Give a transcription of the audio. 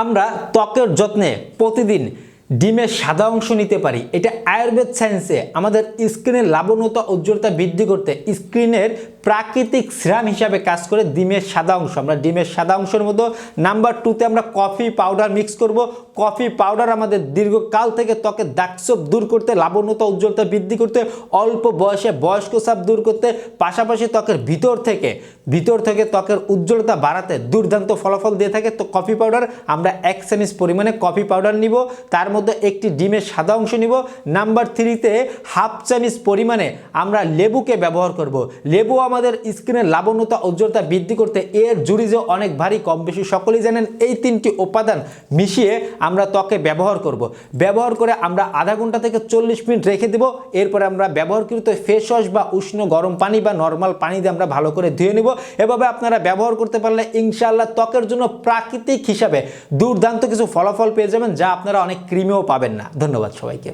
আমরা ত্বকের যত্নে প্রতিদিন ডিমের সাদা অংশ নিতে পারি। এটা আয়ুর্বেদ সায়েন্সে আমাদের স্কিনের লাবণ্যতা, উজ্জ্বলতা বৃদ্ধি করতে স্কিনের প্রাকৃতিক সিরাম হিসাবে কাজ করে ডিমের সাদা অংশ। আমরা ডিমের সাদা অংশের মতো নাম্বার টুতে আমরা কফি পাউডার মিক্স করব। কফি পাউডার আমাদের দীর্ঘকাল থেকে ত্বকের দাগছোপ দূর করতে, লাবণ্যতা, উজ্জ্বলতা বৃদ্ধি করতে, অল্প বয়সে বয়স্ক সাপ দূর করতে, পাশাপাশি ত্বকের ভিতর থেকে ভিতর থেকে ত্বকের উজ্জ্বলতা বাড়াতে দুর্দান্ত ফলাফল দিয়ে থাকে। তো কফি পাউডার আমরা এক চামচ পরিমাণে কফি পাউডার নিব। তার মধ্যে একটি ডিমের সাদা অংশ নিব। নাম্বার থ্রিতে হাফ চামচ পরিমাণে আমরা লেবুকে ব্যবহার করব। লেবু আমাদের স্কিনের লাবণ্যতা, উজ্জ্বলতা বৃদ্ধি করতে এর জুড়ি অনেক ভারী কম বেশি সকলেই জানেন এই তিনটি উপাদান মিশিয়ে আমরা ত্বকে ব্যবহার করব। ব্যবহার করে আমরা আধা ঘণ্টা থেকে চল্লিশ মিনিট রেখে দেব। এরপরে আমরা ব্যবহারকৃত ফেস ওয়াশ বা উষ্ণ গরম পানি বা নর্মাল পানি দিয়ে আমরা ভালো করে ধুয়ে নেব। এভাবে আপনারা ব্যবহার করতে পারলে ইনশাআল্লাহ ত্বকের জন্য প্রাকৃতিক হিসাবে দুর্দান্ত কিছু ফলাফল পেয়ে যাবেন, যা আপনারা অনেক ক্রিমেও পাবেন না। ধন্যবাদ সবাইকে।